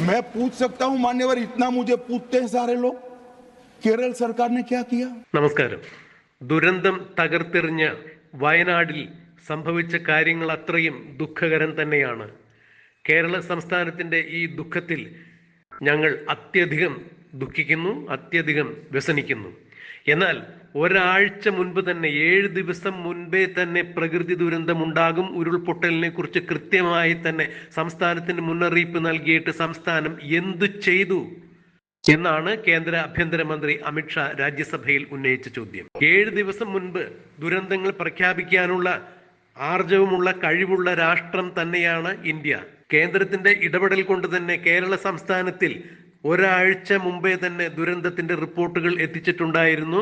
मैं पूछ सकता हूं मान्यवर इतना मुझे पूछते हैं सारे लोग केरल सरकार ने क्या किया നമസ്കാരം ദുരന്തം തകർത്തെറിഞ്ഞ വയനാടിൽ സംഭവിച്ച കാര്യങ്ങൾ അത്രയും ദുഃഖകരം തന്നെയാണ് കേരള സംസ്ഥാനത്തിൻ്റെ ഈ ദുഃഖത്തിൽ ഞങ്ങൾ അത്യധികം ദുഃഖിക്കുന്നു അത്യധികം വ്യസനിക്കുന്നു എന്നാൽ ഒരാഴ്ച മുൻപ് തന്നെ ഏഴ് ദിവസം മുൻപേ തന്നെ പ്രകൃതി ദുരന്തം ഉണ്ടാകും. ഉരുൾപൊട്ടലിനെ കുറിച്ച് കൃത്യമായി തന്നെ സംസ്ഥാനത്തിന് മുന്നറിയിപ്പ് നൽകിയിട്ട് സംസ്ഥാനം എന്തു ചെയ്തു എന്നാണ് കേന്ദ്ര ആഭ്യന്തരമന്ത്രി അമിത്ഷാ രാജ്യസഭയിൽ ഉന്നയിച്ച ചോദ്യം. ഏഴ് ദിവസം മുൻപ് ദുരന്തങ്ങൾ പ്രഖ്യാപിക്കാനുള്ള ആർജവമുള്ള കഴിവുള്ള രാഷ്ട്രം തന്നെയാണ് ഇന്ത്യ. കേന്ദ്രത്തിന്റെ ഇടപെടൽ കൊണ്ട് തന്നെ കേരള സംസ്ഥാനത്തിൽ ഒരാഴ്ച മുമ്പേ തന്നെ ദുരന്തത്തിന്റെ റിപ്പോർട്ടുകൾ എത്തിച്ചിട്ടുണ്ടായിരുന്നു.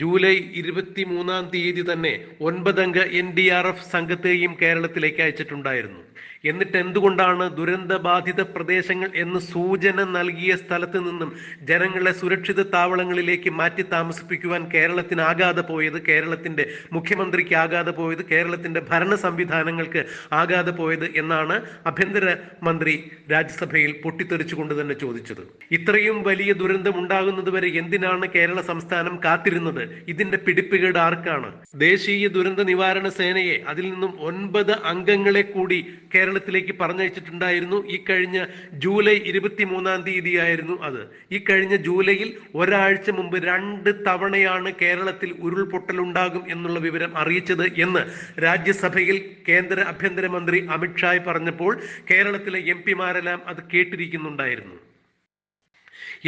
ജൂലൈ ഇരുപത്തി മൂന്നാം തീയതി തന്നെ ഒൻപതംഗ എൻ ഡി ആർ എഫ് സംഘത്തെയും കേരളത്തിലേക്ക് അയച്ചിട്ടുണ്ടായിരുന്നു. എന്നിട്ട് എന്തുകൊണ്ടാണ് ദുരന്തബാധിത പ്രദേശങ്ങൾ എന്ന് സൂചന നൽകിയ സ്ഥലത്ത് നിന്നും ജനങ്ങളെ സുരക്ഷിത താവളങ്ങളിലേക്ക് മാറ്റി താമസിപ്പിക്കുവാൻ കേരളത്തിനാകാതെ പോയത് കേരളത്തിന്റെ മുഖ്യമന്ത്രിക്ക് ആകാതെ പോയത് കേരളത്തിന്റെ ഭരണ സംവിധാനങ്ങൾക്ക് ആകാതെ പോയത് എന്നാണ് ആഭ്യന്തര മന്ത്രി രാജ്യസഭയിൽ പൊട്ടിത്തെറിച്ചുകൊണ്ട് തന്നെ ചോദിച്ചത്. ഇത്രയും വലിയ ദുരന്തം ഉണ്ടാകുന്നത് വരെ എന്തിനാണ് കേരള സംസ്ഥാനം കാത്തിരുന്നത്? ഇതിന്റെ പിടിപ്പുകേട് ആർക്കാണ്? ദേശീയ ദുരന്ത നിവാരണ സേനയെ അതിൽ നിന്നും ഒൻപത് അംഗങ്ങളെ കൂടി കേരളത്തിലേക്ക് പറഞ്ഞയച്ചിട്ടുണ്ടായിരുന്നു. ഈ കഴിഞ്ഞ ജൂലൈ ഇരുപത്തി മൂന്നാം തീയതിയായിരുന്നു അത്. ഈ കഴിഞ്ഞ ജൂലൈയിൽ ഒരാഴ്ച മുമ്പ് രണ്ട് തവണയാണ് കേരളത്തിൽ ഉരുൾപൊട്ടൽ ഉണ്ടാകും എന്നുള്ള വിവരം അറിയിച്ചത് എന്ന് രാജ്യസഭയിൽ കേന്ദ്ര ആഭ്യന്തരമന്ത്രി അമിത്ഷായ് പറഞ്ഞപ്പോൾ കേരളത്തിലെ എം പിമാരെല്ലാം അത് കേട്ടിരിക്കുന്നുണ്ടായിരുന്നു.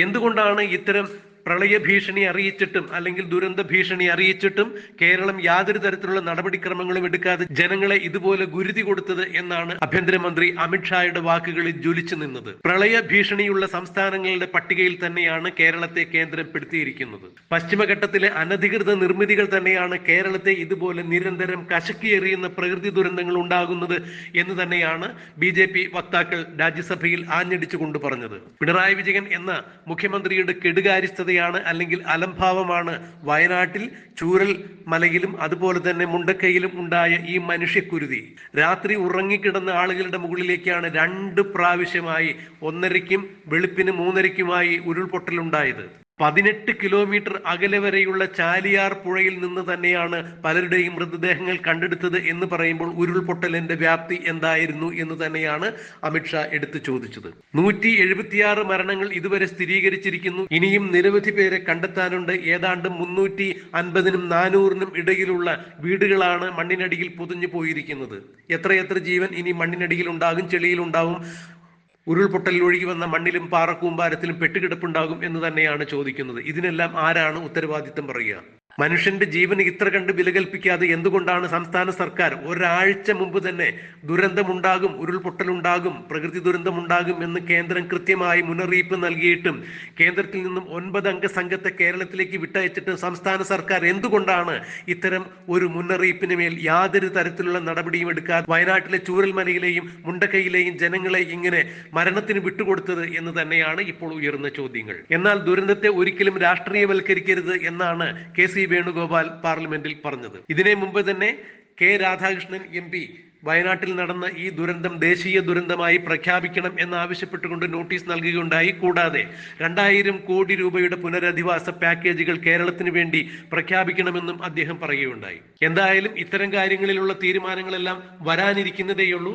എന്തുകൊണ്ടാണ് ഇത്തരം പ്രളയ ഭീഷണി അറിയിച്ചിട്ടും അല്ലെങ്കിൽ ദുരന്ത ഭീഷണി അറിയിച്ചിട്ടും കേരളം യാതൊരു തരത്തിലുള്ള നടപടിക്രമങ്ങളും എടുക്കാതെ ജനങ്ങളെ ഇതുപോലെ ഗുരുതി കൊടുത്തത് എന്നാണ് ആഭ്യന്തരമന്ത്രി അമിത്ഷായുടെ വാക്കുകളിൽ ജ്വലിച്ചു നിന്നത്. പ്രളയ ഭീഷണിയുള്ള സംസ്ഥാനങ്ങളുടെ പട്ടികയിൽ തന്നെയാണ് കേരളത്തെ കേന്ദ്രം പെടുത്തിയിരിക്കുന്നത് പശ്ചിമഘട്ടത്തിലെ അനധികൃത നിർമ്മിതികൾ തന്നെയാണ് കേരളത്തെ ഇതുപോലെ നിരന്തരം കശക്കിയെറിയുന്ന പ്രകൃതി ദുരന്തങ്ങൾ ഉണ്ടാകുന്നത് എന്ന് തന്നെയാണ് ബി ജെ പി വക്താക്കൾ രാജ്യസഭയിൽ ആഞ്ഞടിച്ചുകൊണ്ട് പറഞ്ഞത്. പിണറായി വിജയൻ എന്ന മുഖ്യമന്ത്രിയുടെ കെടുകാര്യസ്ഥതയാണ് അല്ലെങ്കിൽ അലംഭാവമാണ്. വയനാട്ടിൽ ചൂരൽ മലയിലും അതുപോലെ തന്നെ മുണ്ടക്കയിലും ഉണ്ടായ ഈ മനുഷ്യക്കുരുതി. രാത്രി ഉറങ്ങിക്കിടന്ന ആളുകളുടെ മുകളിലേക്കാണ് രണ്ട് പ്രാവശ്യമായി ഒന്നരയ്ക്കും വെളുപ്പിന് മൂന്നരയ്ക്കുമായി ഉരുൾപൊട്ടലുണ്ടായത്. പതിനെട്ട് കിലോമീറ്റർ അകലെ വരെയുള്ള ചാലിയാർ പുഴയിൽ നിന്ന് തന്നെയാണ് പലരുടെയും മൃതദേഹങ്ങൾ കണ്ടെടുത്തത് എന്ന് പറയുമ്പോൾ ഉരുൾപൊട്ടലിന്റെ വ്യാപ്തി എന്തായിരുന്നു എന്ന് തന്നെയാണ് അമിത്ഷാ എടുത്തു ചോദിച്ചത്. നൂറ്റി എഴുപത്തിയാറ് മരണങ്ങൾ ഇതുവരെ സ്ഥിരീകരിച്ചിരിക്കുന്നു. ഇനിയും നിരവധി പേരെ കണ്ടെത്താനുണ്ട്. ഏതാണ്ട് മുന്നൂറ്റി അൻപതിനും നാനൂറിനും ഇടയിലുള്ള വീടുകളാണ് മണ്ണിനടിയിൽ പൊതിഞ്ഞു പോയിരിക്കുന്നത്. എത്രയെത്ര ജീവൻ ഇനി മണ്ണിനടിയിൽ ഉണ്ടാകും ചെളിയിൽ ഉണ്ടാവും ഉരുൾപൊട്ടലിൽ ഒഴുകി വന്ന മണ്ണിലും പാറക്കൂമ്പാരത്തിലും പെട്ടുകിടപ്പുണ്ടാകും എന്ന് തന്നെയാണ് ചോദിക്കുന്നത്. ഇതിനെല്ലാം ആരാണ് ഉത്തരവാദിത്തം പറയുക? മനുഷ്യന്റെ ജീവന് ഇത്ര കണ്ട് വില കൽപ്പിക്കാതെ എന്തുകൊണ്ടാണ് സംസ്ഥാന സർക്കാർ ഒരാഴ്ച മുമ്പ് തന്നെ ദുരന്തമുണ്ടാകും ഉരുൾപൊട്ടലുണ്ടാകും പ്രകൃതി ദുരന്തമുണ്ടാകും എന്ന് കേന്ദ്രം കൃത്യമായി മുന്നറിയിപ്പ് നൽകിയിട്ടും കേന്ദ്രത്തിൽ നിന്നും ഒൻപത് അംഗ സംഘത്തെ കേരളത്തിലേക്ക് വിട്ടയച്ചിട്ട് സംസ്ഥാന സർക്കാർ എന്തുകൊണ്ടാണ് ഇത്തരം ഒരു മുന്നറിയിപ്പിന് മേൽ യാതൊരു തരത്തിലുള്ള നടപടിയും എടുക്കാതെ വയനാട്ടിലെ ചൂരൽമലയിലെയും മുണ്ടക്കയിലെയും ജനങ്ങളെ ഇങ്ങനെ മരണത്തിന് വിട്ടുകൊടുത്തത് എന്ന് തന്നെയാണ് ഇപ്പോൾ ഉയർന്ന ചോദ്യങ്ങൾ. എന്നാൽ ദുരന്തത്തെ ഒരിക്കലും രാഷ്ട്രീയവൽക്കരിക്കരുത് എന്നാണ് കെ സി വേണുഗോപാൽ പാർലമെന്റിൽ പറഞ്ഞത്. ഇതിനെ മുമ്പ് തന്നെ കെ രാധാകൃഷ്ണൻ എം പി വയനാട്ടിൽ നടന്ന ഈ ദുരന്തം ദേശീയ ദുരന്തമായി പ്രഖ്യാപിക്കണം എന്നാവശ്യപ്പെട്ടുകൊണ്ട് നോട്ടീസ് നൽകുകയുണ്ടായി. കൂടാതെ രണ്ടായിരം കോടി രൂപയുടെ പുനരധിവാസ പാക്കേജുകൾ കേരളത്തിന് വേണ്ടി പ്രഖ്യാപിക്കണമെന്നും അദ്ദേഹം പറയുകയുണ്ടായി. എന്തായാലും ഇത്തരം കാര്യങ്ങളിലുള്ള തീരുമാനങ്ങളെല്ലാം വരാനിരിക്കുന്നതേയുള്ളൂ.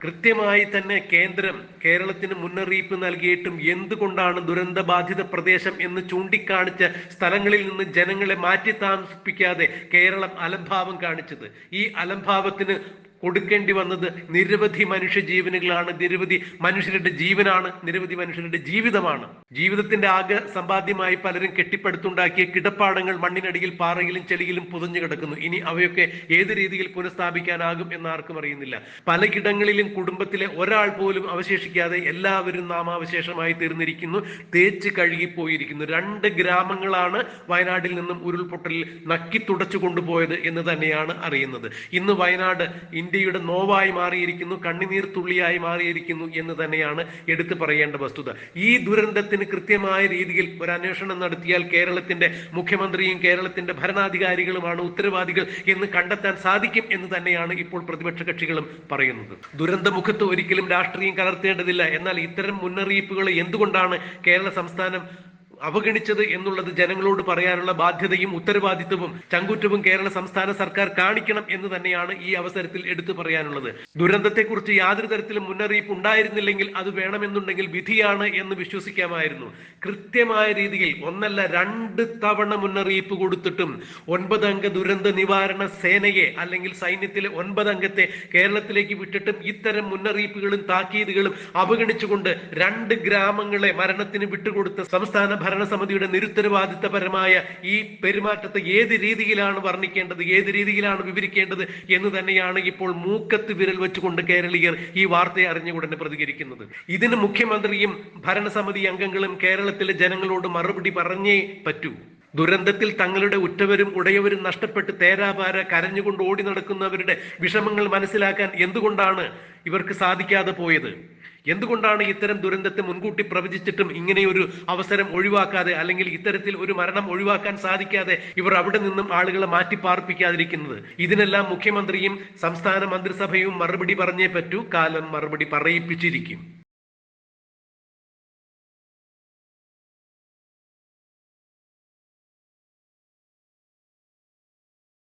കൃത്യമായി തന്നെ കേന്ദ്രം കേരളത്തിന് മുന്നറിയിപ്പ് നൽകിയിട്ടും എന്തുകൊണ്ടാണ് ദുരന്ത ബാധിത പ്രദേശം എന്ന് ചൂണ്ടിക്കാണിച്ച സ്ഥലങ്ങളിൽ നിന്ന് ജനങ്ങളെ മാറ്റി താമസിപ്പിക്കാതെ കേരളം അലംഭാവം കാണിച്ചത്? ഈ അലംഭാവത്തിന് കൊടുക്കേണ്ടി വന്നത് നിരവധി മനുഷ്യ ജീവനുകളാണ് നിരവധി മനുഷ്യരുടെ ജീവനാണ് നിരവധി മനുഷ്യരുടെ ജീവിതമാണ്. ജീവിതത്തിന്റെ ആകെ സമ്പാദ്യമായി പലരും കെട്ടിപ്പടുത്തുണ്ടാക്കിയ കിടപ്പാടങ്ങൾ മണ്ണിനടിയിൽ പാറയിലും ചെളിയിലും പുതഞ്ഞു കിടക്കുന്നു. ഇനി അവയൊക്കെ ഏത് രീതിയിൽ പുനഃസ്ഥാപിക്കാനാകും എന്ന് ആർക്കും അറിയുന്നില്ല. പലയിടങ്ങളിലും കുടുംബത്തിലെ ഒരാൾ പോലും അവശേഷിക്കാതെ എല്ലാവരും നാമാവശേഷമായി തീർന്നിരിക്കുന്നു. തേച്ച് കഴുകിപ്പോയിരിക്കുന്നു. രണ്ട് ഗ്രാമങ്ങളാണ് വയനാട്ടിൽ നിന്നും ഉരുൾപൊട്ടലിൽ നക്കി തുടച്ചു കൊണ്ടുപോയത് എന്ന് തന്നെയാണ് അറിയുന്നത്. ഇന്ന് വയനാട് ഇന്ത്യ ഇന്ത്യയുടെ നോവായി മാറിയിരിക്കുന്നു കണ്ണുനീർ തുള്ളിയായി മാറിയിരിക്കുന്നു എന്ന് തന്നെയാണ് എടുത്തു പറയേണ്ട വസ്തുത. ഈ ദുരന്തത്തിന് കൃത്യമായ രീതിയിൽ ഒരു അന്വേഷണം നടത്തിയാൽ കേരളത്തിന്റെ മുഖ്യമന്ത്രിയും കേരളത്തിന്റെ ഭരണാധികാരികളുമാണ് ഉത്തരവാദികൾ എന്ന് കണ്ടെത്താൻ സാധിക്കും എന്ന് തന്നെയാണ് ഇപ്പോൾ പ്രതിപക്ഷ കക്ഷികളും പറയുന്നത്. ദുരന്തമുഖത്ത് ഒരിക്കലും രാഷ്ട്രീയം കലർത്തേണ്ടതില്ല. എന്നാൽ ഇത്തരം മുന്നറിയിപ്പുകൾ എന്തുകൊണ്ടാണ് കേരള സംസ്ഥാനം അവഗണിച്ചത് എന്നുള്ളത് ജനങ്ങളോട് പറയാനുള്ള ബാധ്യതയും ഉത്തരവാദിത്വവും ചങ്കുറ്റവും കേരള സംസ്ഥാന സർക്കാർ കാണിക്കണം എന്ന് തന്നെയാണ് ഈ അവസരത്തിൽ എടുത്തു പറയാനുള്ളത്. ദുരന്തത്തെക്കുറിച്ച് യാതൊരു തരത്തിലും മുന്നറിയിപ്പ് ഉണ്ടായിരുന്നില്ലെങ്കിൽ അത് വേണമെന്നുണ്ടെങ്കിൽ വിധിയാണ് എന്ന് വിശ്വസിക്കാമായിരുന്നു. കൃത്യമായ രീതിയിൽ ഒന്നല്ല രണ്ട് തവണ മുന്നറിയിപ്പ് കൊടുത്തിട്ടും ഒൻപതംഗ ദുരന്ത നിവാരണ സേനയെ അല്ലെങ്കിൽ സൈന്യത്തിലെ ഒൻപതംഗത്തെ കേരളത്തിലേക്ക് വിട്ടിട്ടും ഇത്തരം മുന്നറിയിപ്പുകളും താക്കീതുകളും അവഗണിച്ചുകൊണ്ട് രണ്ട് ഗ്രാമങ്ങളെ മരണത്തിന് വിട്ടുകൊടുത്ത സംസ്ഥാന ഭരണസമിതിയുടെ നിരുത്തരവാദിത്തപരമായ ഈ പെരുമാറ്റത്തെ ഏത് രീതിയിലാണ് വർണിക്കേണ്ടത് ഏത് രീതിയിലാണ് വിവരിക്കേണ്ടത് എന്ന് തന്നെയാണ് ഇപ്പോൾ മൂക്കത്ത് വിരൽ വെച്ചുകൊണ്ട് കേരളീയർ ഈ വാർത്തയെ അറിഞ്ഞുകൊണ്ടന്നെ പ്രതികരിക്കുന്നത്. ഇതിന് മുഖ്യമന്ത്രിയും ഭരണസമിതി അംഗങ്ങളും കേരളത്തിലെ ജനങ്ങളോട് മറുപടി പറഞ്ഞേ പറ്റൂ. ദുരന്തത്തിൽ തങ്ങളുടെ ഉറ്റവരും ഉടയവരും നഷ്ടപ്പെട്ട് തേരാപാര കരഞ്ഞുകൊണ്ട് ഓടി നടക്കുന്നവരുടെ വിഷമങ്ങൾ മനസ്സിലാക്കാൻ എന്തുകൊണ്ടാണ് ഇവർക്ക് സാധിക്കാതെ പോയത്? എന്തുകൊണ്ടാണ് ഇത്തരം ദുരന്തത്തെ മുൻകൂട്ടി പ്രവചിച്ചിട്ടും ഇങ്ങനെയൊരു അവസരം ഒഴിവാക്കാതെ അല്ലെങ്കിൽ ഇത്തരത്തിൽ ഒരു മരണം ഒഴിവാക്കാൻ സാധിക്കാതെ ഇവർ അവിടെ നിന്നും ആളുകളെ മാറ്റി പാർപ്പിക്കാതിരിക്കുന്നത് ഇതിനെല്ലാം മുഖ്യമന്ത്രിയും സംസ്ഥാന മന്ത്രിസഭയും മറുപടി പറഞ്ഞേ പറ്റൂ. കാലം മറുപടി പറയിപ്പിച്ചിരിക്കും.